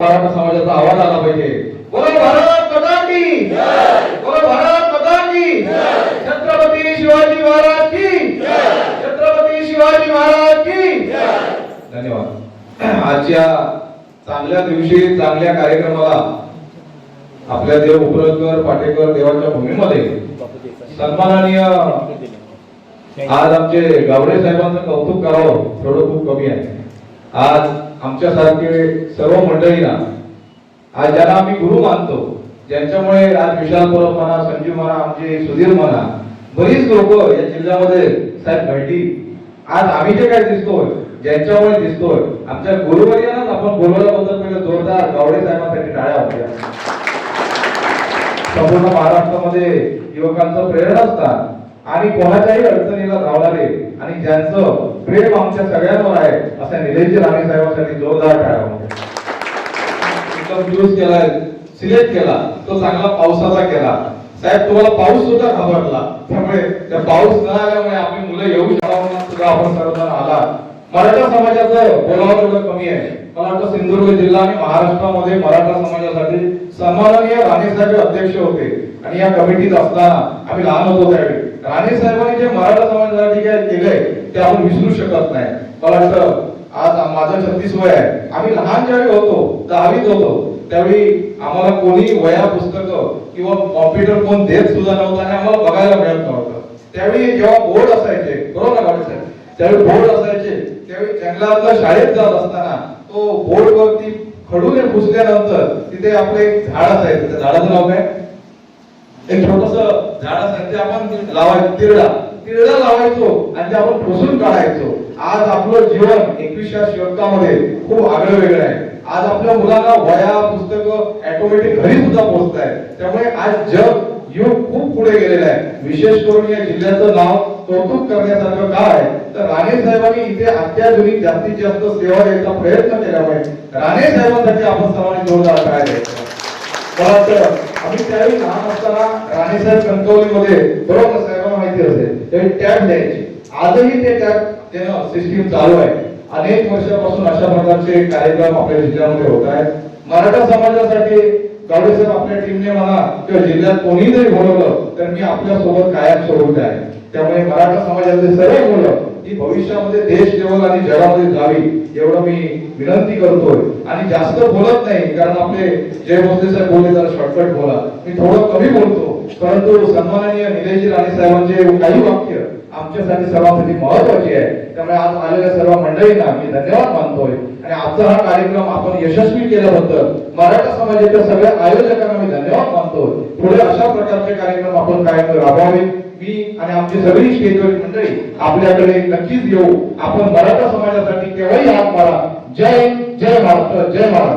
मराठा समाजाचा आवाज आला पाहिजे. बोलो भारत माता की बोलो भारत माता की छत्रपती शिवाजी महाराज की छत्रपती शिवाजी महाराज की धन्यवाद. आजच्या चांगल्या दिवशी चांगल्या कार्यक्रमाला आपल्या देव उपरकर पाटेकर देवाच्या भूमीमध्ये सन्माननीय आज आमचे गावडे साहेबांचं कौतुक करावं थोडं खूप कमी आहे. आज आमच्यासारखे सर्व मंडळींना आज ज्यांना आम्ही गुरु मानतो ज्यांच्यामुळे आज विशाल परब म्हणा संजीव म्हणा आमचे सुधीर म्हणा बरीच लोक या जिल्ह्यामध्ये साहेब घडली आज आम्ही जे काय दिसतोय ज्यांच्यामुळे दिसतोय आमच्या गुरुवर्यांनाच आपण बोलवल्याबद्दल पहिले जोरदार गावडे साहेबांसाठी टाळ्या होत्या. संपूर्ण महाराष्ट्रामध्ये युवकांचं असतात. आणि कोणाच्याही अडचणीला धावणारे आणि ज्यांचं प्रेम आमच्या सगळ्यांवर आहे अशा निलेशजी राणे साहेबांसाठी जोरदार टाळ्या एकदम सिलेक्ट केला. तो चांगला पावसाचा केला. साहेब तुम्हाला पाऊस सुद्धा घाबरला. त्यामुळे त्या पाऊस न आल्यामुळे आपली मुलं येऊ शाळांना सुद्धा आपण सर्वजण आला मराठा समाजाचं बोलावं तेवढं कमी आहे. मला वाटतं सिंधुदुर्ग जिल्हा आणि महाराष्ट्रामध्ये मराठा समाजासाठी सन्माननीय राणे साहेब अध्यक्ष होते. आणि या कमिटीत असताना आम्ही लहान होतो त्यावेळी. राणे साहेबांनी जे मराठा समाजासाठी काय केलंय ते आपण विसरू शकत नाही. मला वाटतं आज माझं छत्तीस वय आहे. आम्ही लहान ज्यावेळी होतो दहावीत होतो त्यावेळी आम्हाला कोणी वया पुस्तक किंवा कॉम्प्युटर कोण देत सुद्धा नव्हता आणि आम्हाला बघायला मिळत नव्हतं. त्यावेळी जेव्हा बोर्ड असायचे बरोबर ना गाडी साहेब? त्यावेळी बोर्ड असायचे त्यावेळी जंगलातल्या शाळेत जात असताना तो बोर्ड वरती खडूने पुसल्यानंतर तिथे आपलं एक झाड असायचं त्या झाडाचं नाव काय? एक छोटस झाड आपण लावायचो तिरडा. तिरडा लावायचो आणि ते आपण पुसून काढायचो. आज आपलं जीवन एकविसच्या शतकामध्ये खूप आगळं वेगळं आहे. आज आपल्या मुलांना वया पुस्तक ऑटोमॅटिक घरी सुद्धा पोहोचत आहे त्यामुळे आज जग युग खूप पुढे गेलेलं आहे. विशेष करून या जिल्ह्याचं नाव कौतुक करण्यासारखं काय तर राणे साहेबांनी इथे अत्याधुनिक जास्तीत जास्त सेवा द्यायचा प्रयत्न केल्यामुळे राणे साहेबांसाठी आपण सर्वांनी जोरदार काय द्यायचं आम्ही त्यावेळी लहान असताना राणेसाहेब कणकवलीमध्ये बरोबर साहेबांना माहिती असेल त्यावेळी टॅब द्यायचे. आजही ते टॅब देणं सिस्टीम चालू आहे. अनेक वर्षापासून अशा प्रकारचे कार्यक्रम आपल्या जिल्ह्यामध्ये होत आहेत. मराठा समाजासाठी गावडे साहेब आपल्या टीमने म्हणा किंवा जिल्ह्यात कोणी जरी बोलवलं तर मी आपल्यासोबत कायम सोबत आहे त्यामुळे मराठा समाजातले सर्व मुलं ही भविष्यामध्ये देश लेवल आणि जगामध्ये जावी एवढं मी विनंती करतोय. आणि जास्त बोलत नाही कारण आपले जय मोदी साहेब बोलले जरा शॉर्टकट बोला. मी थोडं कमी बोलतो परंतु सन्माननीय निलेशजी राणे साहेबांचे काही वाक्य आमच्यासाठी सर्वांसाठी महत्वाची आहे. त्यामुळे आज आलेल्या सर्व मंडळींना मी धन्यवाद मानतोय. आणि आजचा हा कार्यक्रम आपण यशस्वी केल्याबद्दल मराठा समाजाच्या सगळ्या आयोजकांना मी धन्यवाद मानतोय. पुढे अशा प्रकारचे कार्यक्रम आपण कायम राबवावे आणि आमची सगळी शेतकरी मंडळी आपल्याकडे नक्कीच येऊ. आपण मराठा समाजासाठी केव्हाही हात मारा. जय जय महाराष्ट्र जय महाराष्ट्र